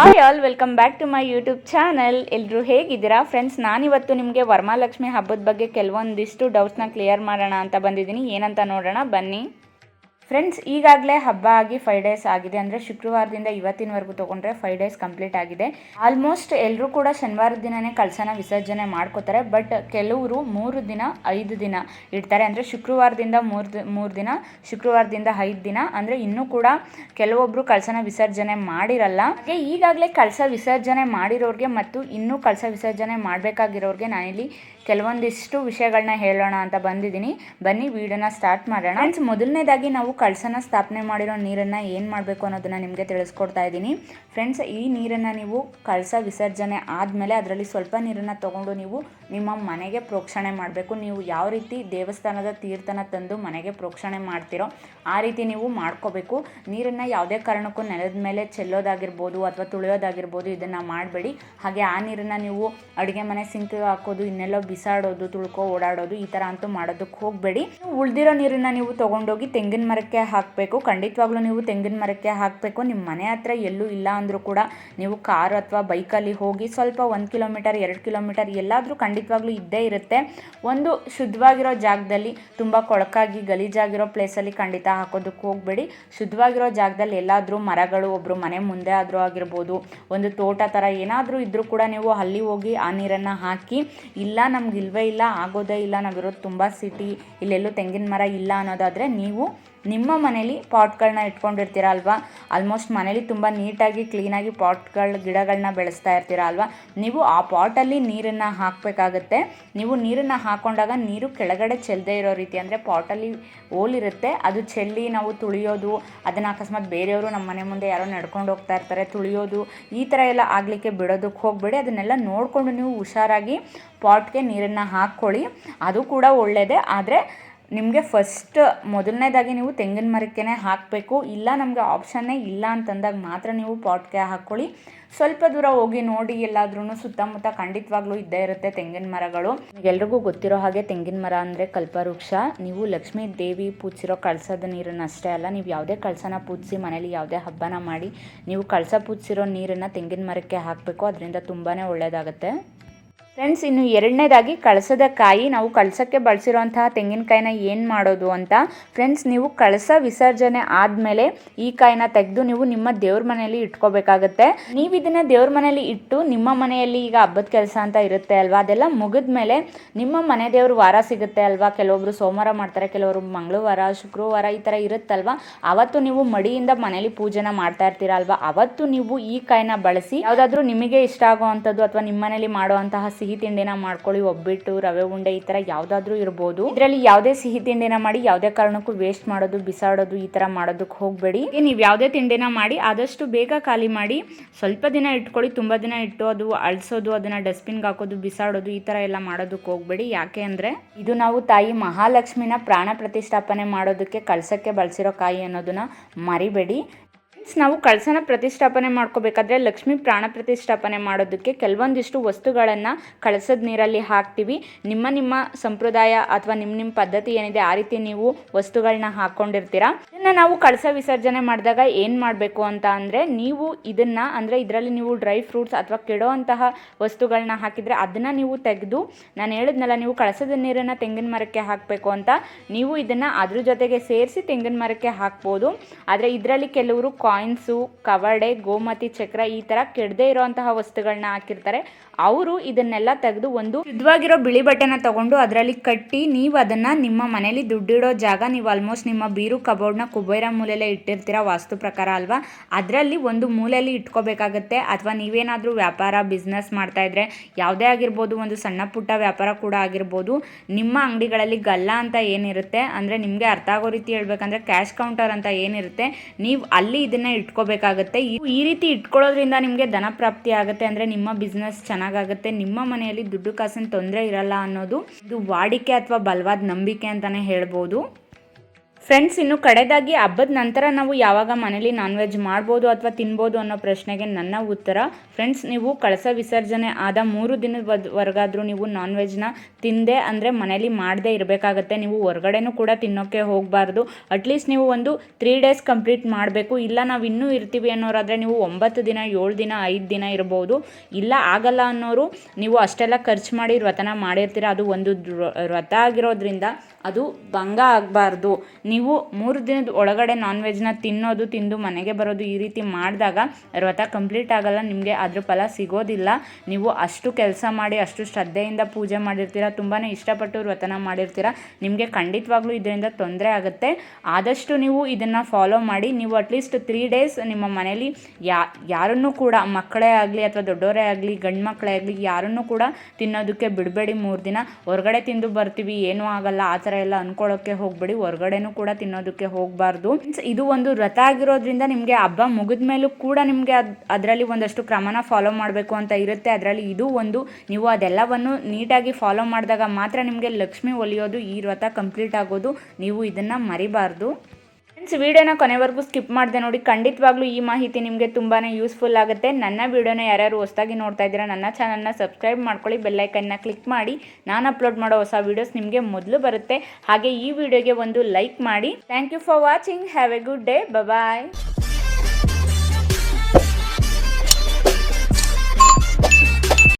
Hi all welcome back to my YouTube channel ಎಲ್ಲರೂ ಹೇಗಿದ್ದೀರಾ? Friends ನಾನಿವತ್ತು ನಿಮಗೆ ವರಮಹಾಲಕ್ಷ್ಮಿ ಹಬ್ಬದ ಬಗ್ಗೆ ಕೆಲವೊಂದಿಷ್ಟು ಡೌಟ್ಸ್ನ ಕ್ಲಿಯರ್ ಮಾಡೋಣ ಅಂತ ಬಂದಿದ್ದೀನಿ. ಏನಂತ ನೋಡೋಣ? ಬನ್ನಿ. ಫ್ರೆಂಡ್ಸ್ ಈಗಾಗಲೇ ಹಬ್ಬ ಆಗಿ ಫೈವ್ ಡೇಸ್ ಆಗಿದೆ. ಅಂದರೆ ಶುಕ್ರವಾರದಿಂದ ಇವತ್ತಿನವರೆಗೂ ತೊಗೊಂಡ್ರೆ ಫೈವ್ ಡೇಸ್ ಕಂಪ್ಲೀಟ್ ಆಗಿದೆ. ಆಲ್ಮೋಸ್ಟ್ ಎಲ್ಲರೂ ಕೂಡ ಶನಿವಾರದ ದಿನನೇ ಕಳಸನ ವಿಸರ್ಜನೆ ಮಾಡ್ಕೋತಾರೆ. ಬಟ್ ಕೆಲವರು ಮೂರು ದಿನ, ಐದು ದಿನ ಇಡ್ತಾರೆ. ಅಂದರೆ ಶುಕ್ರವಾರದಿಂದ ಮೂರು ಮೂರು ದಿನ, ಶುಕ್ರವಾರದಿಂದ ಐದು ದಿನ. ಅಂದರೆ ಇನ್ನೂ ಕೂಡ ಕೆಲವೊಬ್ಬರು ಕಳಸನ ವಿಸರ್ಜನೆ ಮಾಡಿರಲ್ಲ. ಹಾಗೆ ಈಗಾಗಲೇ ಕಳಸ ವಿಸರ್ಜನೆ ಮಾಡಿರೋರಿಗೆ ಮತ್ತು ಇನ್ನೂ ಕಳಸ ವಿಸರ್ಜನೆ ಮಾಡಬೇಕಾಗಿರೋರಿಗೆ ನಾನಿಲ್ಲಿ ಕೆಲವೊಂದಿಷ್ಟು ವಿಷಯಗಳನ್ನ ಹೇಳೋಣ ಅಂತ ಬಂದಿದ್ದೀನಿ. ಬನ್ನಿ, ವಿಡಿಯೋನ ಸ್ಟಾರ್ಟ್ ಮಾಡೋಣ. ಫ್ರೆಂಡ್ಸ್ ಮೊದಲನೇದಾಗಿ ನಾವು ಕಳಸನ ಸ್ಥಾಪನೆ ಮಾಡಿರೋ ನೀರನ್ನು ಏನು ಮಾಡಬೇಕು ಅನ್ನೋದನ್ನು ನಿಮಗೆ ತಿಳಿಸ್ಕೊಡ್ತಾ ಇದ್ದೀನಿ. ಫ್ರೆಂಡ್ಸ್ ಈ ನೀರನ್ನು ನೀವು ಕಳಸ ವಿಸರ್ಜನೆ ಆದಮೇಲೆ ಅದರಲ್ಲಿ ಸ್ವಲ್ಪ ನೀರನ್ನು ತೊಗೊಂಡು ನೀವು ನಿಮ್ಮ ಮನೆಗೆ ಪ್ರೋಕ್ಷಣೆ ಮಾಡಬೇಕು. ನೀವು ಯಾವ ರೀತಿ ದೇವಸ್ಥಾನದ ತೀರ್ಥನ ತಂದು ಮನೆಗೆ ಪ್ರೋಕ್ಷಣೆ ಮಾಡ್ತೀರೋ ಆ ರೀತಿ ನೀವು ಮಾಡ್ಕೋಬೇಕು. ನೀರನ್ನು ಯಾವುದೇ ಕಾರಣಕ್ಕೂ ನೆಲದ ಮೇಲೆ ಚೆಲ್ಲೋದಾಗಿರ್ಬೋದು ಅಥವಾ ತುಳಿಯೋದಾಗಿರ್ಬೋದು ಇದನ್ನು ಮಾಡಬೇಡಿ. ಹಾಗೆ ಆ ನೀರನ್ನು ನೀವು ಅಡುಗೆ ಮನೆ ಸಿಂಕ್ ಹಾಕೋದು, ಇನ್ನೆಲ್ಲೋ ಬಿಸಾಡೋದು, ತುಳ್ಕೋ, ಓಡಾಡೋದು ಈ ಥರ ಅಂತೂ ಮಾಡೋದಕ್ಕೆ ಹೋಗಬೇಡಿ. ಉಳಿದಿರೋ ನೀರನ್ನ ನೀವು ತೊಗೊಂಡೋಗಿ ತೆಂಗಿನ ಮರಕ್ಕೆ ಹಾಕಬೇಕು. ಖಂಡಿತವಾಗ್ಲೂ ನೀವು ತೆಂಗಿನ ಮರಕ್ಕೆ ಹಾಕಬೇಕು. ನಿಮ್ಮ ಮನೆ ಹತ್ರ ಎಲ್ಲೂ ಇಲ್ಲ ಅಂದರೂ ಕೂಡ ನೀವು ಕಾರ್ ಅಥವಾ ಬೈಕಲ್ಲಿ ಹೋಗಿ ಸ್ವಲ್ಪ ಒಂದು ಕಿಲೋಮೀಟರ್, ಎರಡು ಕಿಲೋಮೀಟರ್ ಎಲ್ಲಾದರೂ ಖಂಡಿತವಾಗ್ಲೂ ಇದ್ದೇ ಇರುತ್ತೆ. ಒಂದು ಶುದ್ಧವಾಗಿರೋ ಜಾಗದಲ್ಲಿ ತುಂಬ ಕೊಳಕಾಗಿ ಗಲೀಜಾಗಿರೋ ಪ್ಲೇಸಲ್ಲಿ ಖಂಡಿತ ಹಾಕೋದಕ್ಕೆ ಹೋಗಬೇಡಿ. ಶುದ್ಧವಾಗಿರೋ ಜಾಗದಲ್ಲಿ ಎಲ್ಲಾದರೂ ಮರಗಳು ಒಬ್ಬರು ಮನೆ ಮುಂದೆ ಆದರೂ ಆಗಿರ್ಬೋದು, ಒಂದು ತೋಟ ಥರ ಏನಾದರೂ ಇದ್ದರೂ ಕೂಡ ನೀವು ಅಲ್ಲಿ ಹೋಗಿ ಆ ನೀರನ್ನು ಹಾಕಿ, ಇಲ್ಲ ನಮ್ಗೆ ಇಲ್ವೇ ಇಲ್ಲ, ಆಗೋದೇ ಇಲ್ಲ, ನಾವಿರೋದು ತುಂಬ ಸಿಟಿ ಇಲ್ಲೆಲ್ಲೂ ತೆಂಗಿನ ಮರ ಇಲ್ಲ ಅನ್ನೋದಾದರೆ ನೀವು ನಿಮ್ಮ ಮನೇಲಿ ಪಾಟ್ಗಳನ್ನ ಇಟ್ಕೊಂಡಿರ್ತೀರ ಅಲ್ವಾ ಆಲ್ಮೋಸ್ಟ್ ಮನೇಲಿ ತುಂಬ ನೀಟಾಗಿ ಕ್ಲೀನಾಗಿ ಪಾಟ್ಗಳು ಗಿಡಗಳನ್ನ ಬೆಳೆಸ್ತಾ ಇರ್ತೀರ ಅಲ್ವಾ ನೀವು ಆ ಪಾಟಲ್ಲಿ ನೀರನ್ನು ಹಾಕಬೇಕಾಗತ್ತೆ. ನೀವು ನೀರನ್ನು ಹಾಕೊಂಡಾಗ ನೀರು ಕೆಳಗಡೆ ಚೆಲ್ಲದೆ ಇರೋ ರೀತಿ ಅಂದರೆ ಪಾಟಲ್ಲಿ ಓಲಿರುತ್ತೆ ಅದು ಚೆಲ್ಲಿ ನಾವು ತುಳಿಯೋದು, ಅದನ್ನು ಅಕಸ್ಮಾತ್ ಬೇರೆಯವರು ನಮ್ಮ ಮನೆ ಮುಂದೆ ಯಾರೋ ನಡ್ಕೊಂಡು ಹೋಗ್ತಾ ಇರ್ತಾರೆ, ತುಳಿಯೋದು, ಈ ಥರ ಎಲ್ಲ ಆಗಲಿಕ್ಕೆ ಬಿಡೋದಕ್ಕೆ ಹೋಗಬೇಡಿ. ಅದನ್ನೆಲ್ಲ ನೋಡಿಕೊಂಡು ನೀವು ಹುಷಾರಾಗಿ ಪಾಟ್ಗೆ ನೀರನ್ನು ಹಾಕ್ಕೊಳ್ಳಿ. ಅದು ಕೂಡ ಒಳ್ಳೆಯದೇ ಆದರೆ ನಿಮಗೆ ಫಸ್ಟ್ ಮೊದಲನೇದಾಗಿ ನೀವು ತೆಂಗಿನ ಮರಕ್ಕೆ ಹಾಕಬೇಕು. ಇಲ್ಲ ನಮಗೆ ಆಪ್ಷನ್ನೇ ಇಲ್ಲ ಅಂತಂದಾಗ ಮಾತ್ರ ನೀವು ಪಾಟ್ಗೆ ಹಾಕ್ಕೊಳ್ಳಿ ಸ್ವಲ್ಪ ದೂರ ಹೋಗಿ ನೋಡಿ ಎಲ್ಲಾದ್ರೂ ಸುತ್ತಮುತ್ತ ಖಂಡಿತವಾಗ್ಲೂ ಇದ್ದೇ ಇರುತ್ತೆ ತೆಂಗಿನ ಮರಗಳು. ಎಲ್ರಿಗೂ ಗೊತ್ತಿರೋ ಹಾಗೆ ತೆಂಗಿನ ಮರ ಅಂದರೆ ಕಲ್ಪವೃಕ್ಷ. ನೀವು ಲಕ್ಷ್ಮೀ ದೇವಿ ಪೂಜಿಸಿರೋ ಕಳಸದ ನೀರನ್ನು ಅಷ್ಟೇ ಅಲ್ಲ, ನೀವು ಯಾವುದೇ ಕಳಸನ ಪೂಜಿಸಿ ಮನೇಲಿ ಯಾವುದೇ ಹಬ್ಬನ ಮಾಡಿ ನೀವು ಕಳಸ ಪೂಜಿಸಿರೋ ನೀರನ್ನು ತೆಂಗಿನ ಮರಕ್ಕೆ ಹಾಕಬೇಕು. ಅದರಿಂದ ತುಂಬಾ ಒಳ್ಳೆಯದಾಗುತ್ತೆ ಫ್ರೆಂಡ್ಸ್, ಇನ್ನು ಎರಡನೇದಾಗಿ ಕಳಸದ ಕಾಯಿ ನಾವು ಕಳಸಕ್ಕೆ ಬಳಸಿರೋಂತಹ ತೆಂಗಿನಕಾಯಿನ ಏನು ಮಾಡೋದು ಅಂತ. ಫ್ರೆಂಡ್ಸ್, ನೀವು ಕಳಸ ವಿಸರ್ಜನೆ ಆದಮೇಲೆ ಈ ಕಾಯಿನ ತೆಗೆದು ನೀವು ನಿಮ್ಮ ದೇವ್ರ ಮನೆಯಲ್ಲಿ ಇಟ್ಕೋಬೇಕಾಗತ್ತೆ. ನೀವು ಇದನ್ನು ದೇವ್ರ ಮನೆಯಲ್ಲಿ ಇಟ್ಟು ನಿಮ್ಮ ಮನೆಯಲ್ಲಿ ಈಗ ಹಬ್ಬದ ಕೆಲಸ ಅಂತ ಇರುತ್ತೆ ಅಲ್ವಾ? ಅದೆಲ್ಲ ಮುಗಿದ ಮೇಲೆ ನಿಮ್ಮ ಮನೆ ದೇವ್ರ ವಾರ ಸಿಗುತ್ತೆ ಅಲ್ವಾ? ಕೆಲವೊಬ್ರು ಸೋಮವಾರ ಮಾಡ್ತಾರೆ, ಕೆಲವರು ಮಂಗಳವಾರ, ಶುಕ್ರವಾರ ಈ ಥರ ಇರುತ್ತಲ್ವಾ? ಅವತ್ತು ನೀವು ಮಡಿಯಿಂದ ಮನೇಲಿ ಪೂಜೆನ ಮಾಡ್ತಾ ಇರ್ತೀರ ಅಲ್ವಾ? ಅವತ್ತು ನೀವು ಈ ಕಾಯಿನ ಬಳಸಿ, ಯಾವುದಾದ್ರೂ ನಿಮಗೆ ಇಷ್ಟ ಆಗುವಂಥದ್ದು ಅಥವಾ ನಿಮ್ಮ ಮನೆಯಲ್ಲಿ ಮಾಡುವಂತಹ ಸಿಹಿ ತಿಂಡಿನ ಮಾಡ್ಕೊಳ್ಳಿ, ಒಬ್ಬಿಟ್ಟು, ರವೆ ಉಂಡೆ ಈ ತರ ಯಾವ್ದಾದ್ರು ಇರ್ಬೋದು. ಇದರಲ್ಲಿ ಯಾವುದೇ ಸಿಹಿ ತಿಂಡಿನ ಮಾಡಿ, ಯಾವುದೇ ಕಾರಣಕ್ಕೂ ವೇಸ್ಟ್ ಮಾಡೋದು, ಬಿಸಾಡೋದು ಈ ತರ ಮಾಡೋದಕ್ಕೆ ಹೋಗಬೇಡಿ. ನೀವು ಯಾವುದೇ ತಿಂಡಿನ ಮಾಡಿ, ಆದಷ್ಟು ಬೇಗ ಖಾಲಿ ಮಾಡಿ, ಸ್ವಲ್ಪ ದಿನ ಇಟ್ಕೊಳ್ಳಿ, ತುಂಬಾ ದಿನ ಇಟ್ಟು ಅದು ಅಳ್ಸೋದು, ಅದನ್ನ ಡಸ್ಟ್ಬಿನ್ಗೆ ಹಾಕೋದು, ಬಿಸಾಡೋದು ಈ ತರ ಎಲ್ಲ ಮಾಡೋದಕ್ಕೆ ಹೋಗಬೇಡಿ. ಯಾಕೆ ಅಂದ್ರೆ ಇದು ನಾವು ತಾಯಿ ಮಹಾಲಕ್ಷ್ಮಿನ ಪ್ರಾಣ ಪ್ರತಿಷ್ಠಾಪನೆ ಮಾಡೋದಕ್ಕೆ ಕಳ್ಸಕ್ಕೆ ಬಳಸಿರೋ ಕಾಯಿ ಅನ್ನೋದನ್ನ ಮರಿಬೇಡಿ. ನಾವು ಕಳಸನ ಪ್ರತಿಷ್ಠಾಪನೆ ಮಾಡ್ಕೋಬೇಕಾದ್ರೆ ಲಕ್ಷ್ಮಿ ಪ್ರಾಣ ಪ್ರತಿಷ್ಠಾಪನೆ ಮಾಡೋದಕ್ಕೆ ಕೆಲವೊಂದಿಷ್ಟು ವಸ್ತುಗಳನ್ನು ಕಳಸದ ನೀರಲ್ಲಿ ಹಾಕ್ತೀವಿ. ನಿಮ್ಮ ನಿಮ್ಮ ಸಂಪ್ರದಾಯ ಅಥವಾ ನಿಮ್ಮ ನಿಮ್ಮ ಪದ್ಧತಿ ಏನಿದೆ ಆ ರೀತಿ ನೀವು ವಸ್ತುಗಳನ್ನ ಹಾಕ್ಕೊಂಡಿರ್ತೀರಾ ಇದನ್ನು ನಾವು ಕಳಸ ವಿಸರ್ಜನೆ ಮಾಡಿದಾಗ ಏನು ಮಾಡಬೇಕು ಅಂತ ಅಂದರೆ ನೀವು ಇದನ್ನು ಅಂದರೆ ಇದರಲ್ಲಿ ನೀವು ಡ್ರೈ ಫ್ರೂಟ್ಸ್ ಅಥವಾ ಕೆಡೋವಂತಹ ವಸ್ತುಗಳನ್ನ ಹಾಕಿದರೆ ಅದನ್ನು ನೀವು ತೆಗೆದು, ನಾನು ಹೇಳಿದ್ನಲ್ಲ ನೀವು ಕಳಸದ ನೀರನ್ನು ತೆಂಗಿನ ಮರಕ್ಕೆ ಹಾಕಬೇಕು ಅಂತ. ನೀವು ಇದನ್ನು ಅದ್ರ ಜೊತೆಗೆ ಸೇರಿಸಿ ತೆಂಗಿನ ಮರಕ್ಕೆ ಹಾಕ್ಬೋದು. ಆದರೆ ಇದರಲ್ಲಿ ಕೆಲವರು ಕಾಯಿನ್ಸು, ಕವಡೆ, ಗೋಮತಿ, ಚಕ್ರ ಈ ಥರ ಕೆಡದೆ ಇರೋವಂತಹ ವಸ್ತುಗಳನ್ನ ಹಾಕಿರ್ತಾರೆ. ಅವರು ಇದನ್ನೆಲ್ಲ ತೆಗೆದು ಒಂದು ಶುದ್ಧವಾಗಿರೋ ಬಿಳಿ ಬಟ್ಟೆನ ತಗೊಂಡು ಅದರಲ್ಲಿ ಕಟ್ಟಿ ನೀವು ಅದನ್ನ ನಿಮ್ಮ ಮನೇಲಿ ದುಡ್ಡಿಡೋ ಜಾಗ ನೀವು ಆಲ್ಮೋಸ್ಟ್ ನಿಮ್ಮ ಬೀರು, ಕಬೋರ್ಡ್ನ ಕುಬೇರ ಮೂಲೆಯಲ್ಲೇ ಇಟ್ಟಿರ್ತೀರ ವಾಸ್ತು ಪ್ರಕಾರ ಅಲ್ವಾ? ಅದರಲ್ಲಿ ಒಂದು ಮೂಲೆಯಲ್ಲಿ ಇಟ್ಕೋಬೇಕಾಗತ್ತೆ. ಅಥವಾ ನೀವೇನಾದರೂ ವ್ಯಾಪಾರ ಬಿಸ್ನೆಸ್ ಮಾಡ್ತಾ ಇದ್ರೆ ಯಾವುದೇ ಆಗಿರ್ಬೋದು ಒಂದು ಸಣ್ಣ ಪುಟ್ಟ ವ್ಯಾಪಾರ ಕೂಡ ಆಗಿರ್ಬೋದು. ನಿಮ್ಮ ಅಂಗಡಿಗಳಲ್ಲಿ ಗಲ್ಲ ಅಂತ ಏನಿರುತ್ತೆ? ಅಂದರೆ ನಿಮಗೆ ಅರ್ಥ ಆಗೋ ರೀತಿ ಹೇಳ್ಬೇಕಂದ್ರೆ ಕ್ಯಾಶ್ ಕೌಂಟರ್ ಅಂತ ಏನಿರುತ್ತೆ? ನೀವು ಅಲ್ಲಿ ಇದನ್ನ ಇಟ್ಕೋಬೇಕಾಗತ್ತೆ. ಈ- ಈ ರೀತಿ ಇಟ್ಕೊಳ್ಳೋದ್ರಿಂದ ನಿಮಗೆ ಧನ ಪ್ರಾಪ್ತಿ ಆಗುತ್ತೆ ಅಂದರೆ ನಿಮ್ಮ ಬಿಸ್ನೆಸ್ ಚೆನ್ನಾಗಾಗುತ್ತೆ. ನಿಮ್ಮ ಮನೆಯಲ್ಲಿ ದುಡ್ಡು ಕಾಸಿನ ತೊಂದರೆ ಇರಲ್ಲ ಅನ್ನೋದು ಇದು ವಾಡಿಕೆ ಅಥವಾ ಬಲವಾದ ನಂಬಿಕೆ ಅಂತಲೇ ಹೇಳ್ಬೋದು. ಫ್ರೆಂಡ್ಸ್ ಇನ್ನು ಕಡೆದಾಗಿ ಹಬ್ಬದ ನಂತರ ನಾವು ಯಾವಾಗ ಮನೇಲಿ ನಾನ್ ವೆಜ್ ಮಾಡ್ಬೋದು ಅಥವಾ ತಿನ್ಬೋದು ಅನ್ನೋ ಪ್ರಶ್ನೆಗೆ ನನ್ನ ಉತ್ತರ ಫ್ರೆಂಡ್ಸ್ ನೀವು ಕಳಸ ವಿಸರ್ಜನೆ ಆದ ಮೂರು ದಿನದವರೆಗಾದರೂ ನೀವು ನಾನ್ ವೆಜ್ನ ತಿಂದೆ ಅಂದರೆ ಮನೇಲಿ ಮಾಡದೇ ಇರಬೇಕಾಗತ್ತೆ. ನೀವು ಹೊರಗಡೆನೂ ಕೂಡ ತಿನ್ನೋಕ್ಕೆ ಹೋಗಬಾರ್ದು. ಅಟ್ಲೀಸ್ಟ್ ನೀವು ಒಂದು ತ್ರೀ ಡೇಸ್ ಕಂಪ್ಲೀಟ್ ಮಾಡಬೇಕು. ಇಲ್ಲ ನಾವು ಇನ್ನೂ ಇರ್ತೀವಿ ಅನ್ನೋರಾದರೆ ನೀವು ಒಂಬತ್ತು ದಿನ, ಏಳು ದಿನ, ಐದು ದಿನ ಇರ್ಬೋದು. ಇಲ್ಲ ಆಗಲ್ಲ ಅನ್ನೋರು ನೀವು ಅಷ್ಟೆಲ್ಲ ಖರ್ಚು ಮಾಡಿ ವ್ರತನ ಮಾಡಿರ್ತೀರ. ಅದು ಒಂದು ವ್ರತ ಆಗಿರೋದ್ರಿಂದ ಅದು ಭಂಗ ಆಗಬಾರ್ದು. ನೀವು ಮೂರು ದಿನದ ಒಳಗಡೆ ನಾನ್ ವೆಜ್ನ ತಿನ್ನೋದು, ತಿಂದು ಮನೆಗೆ ಬರೋದು ಈ ರೀತಿ ಮಾಡಿದಾಗ ವ್ರತ ಕಂಪ್ಲೀಟ್ ಆಗಲ್ಲ, ನಿಮಗೆ ಅದ್ರ ಫಲ ಸಿಗೋದಿಲ್ಲ. ನೀವು ಅಷ್ಟು ಕೆಲಸ ಮಾಡಿ, ಅಷ್ಟು ಶ್ರದ್ಧೆಯಿಂದ ಪೂಜೆ ಮಾಡಿರ್ತೀರ ತುಂಬಾ ಇಷ್ಟಪಟ್ಟು ವ್ರತನ ಮಾಡಿರ್ತೀರ, ನಿಮಗೆ ಖಂಡಿತವಾಗ್ಲೂ ಇದರಿಂದ ತೊಂದರೆ ಆಗುತ್ತೆ. ಆದಷ್ಟು ನೀವು ಇದನ್ನು ಫಾಲೋ ಮಾಡಿ, ನೀವು ಅಟ್ಲೀಸ್ಟ್ ತ್ರೀ ಡೇಸ್ ನಿಮ್ಮ ಮನೇಲಿ ಯಾ, ಯಾರನ್ನೂ ಕೂಡ, ಮಕ್ಕಳೇ ಆಗಲಿ ಅಥವಾ ದೊಡ್ಡವರೇ ಆಗಲಿ, ಗಂಡು ಮಕ್ಕಳೇ ಆಗಲಿ, ಯಾರನ್ನೂ ಕೂಡ ತಿನ್ನೋದಕ್ಕೆ ಬಿಡಬೇಡಿ ಮೂರು ದಿನ. ಹೊರಗಡೆ ತಿಂದು ಬರ್ತೀವಿ, ಏನೂ ಆಗಲ್ಲ, ಆ ಥರ ಎಲ್ಲ ಅಂದ್ಕೊಳ್ಳೋಕ್ಕೆ ಹೋಗಬೇಡಿ. ಹೊರಗಡೆನೂ ಕೂಡ ತಿನ್ನೋದಕ್ಕೆ ಹೋಗಬಾರ್ದು. ಇದು ಒಂದು ವ್ರತ ಆಗಿರೋದ್ರಿಂದ ನಿಮಗೆ ಹಬ್ಬ ಮುಗಿದ ಮೇಲೂ ಕೂಡ ನಿಮಗೆ ಅದು, ಅದರಲ್ಲಿ ಒಂದಷ್ಟು ಕ್ರಮನ ಫಾಲೋ ಮಾಡಬೇಕು ಅಂತ ಇರುತ್ತೆ. ಅದರಲ್ಲಿ ಇದು ಒಂದು, ನೀವು ಅದೆಲ್ಲವನ್ನು ನೀಟಾಗಿ ಫಾಲೋ ಮಾಡಿದಾಗ ಮಾತ್ರ ನಿಮಗೆ ಲಕ್ಷ್ಮಿ ಒಲಿಯೋದು, ಈ ವ್ರತ ಕಂಪ್ಲೀಟ್ ಆಗೋದು, ನೀವು ಇದನ್ನು ಮರಿಬಾರ್ದು. ಫ್ರೆಂಡ್ಸ್ ವಿಡಿಯೋನ ಕೊನೆವರೆಗೂ ಸ್ಕಿಪ್ ಮಾಡಿದೆ ನೋಡಿ, ಖಂಡಿತವಾಗ್ಲೂ ಈ ಮಾಹಿತಿ ನಿಮಗೆ ತುಂಬಾ ಯೂಸ್ಫುಲ್ ಆಗುತ್ತೆ. ನನ್ನ ವಿಡಿಯೋನ ಯಾರ್ಯಾರು ಹೊಸದಾಗಿ ನೋಡ್ತಾ ಇದ್ದೀರಾ, ನನ್ನ ಚಾನಲ್ನ ಸಬ್ಸ್ಕ್ರೈಬ್ ಮಾಡ್ಕೊಳ್ಳಿ ಬೆಲ್ಲೈಕನ್ನ ಕ್ಲಿಕ್ ಮಾಡಿ. ನಾನು ಅಪ್ಲೋಡ್ ಮಾಡೋ ಹೊಸ ವೀಡಿಯೋಸ್ ನಿಮಗೆ ಮೊದಲು ಬರುತ್ತೆ. ಹಾಗೆ ಈ ವಿಡಿಯೋಗೆ ಒಂದು ಲೈಕ್ ಮಾಡಿ. Thank you for watching have a good day bye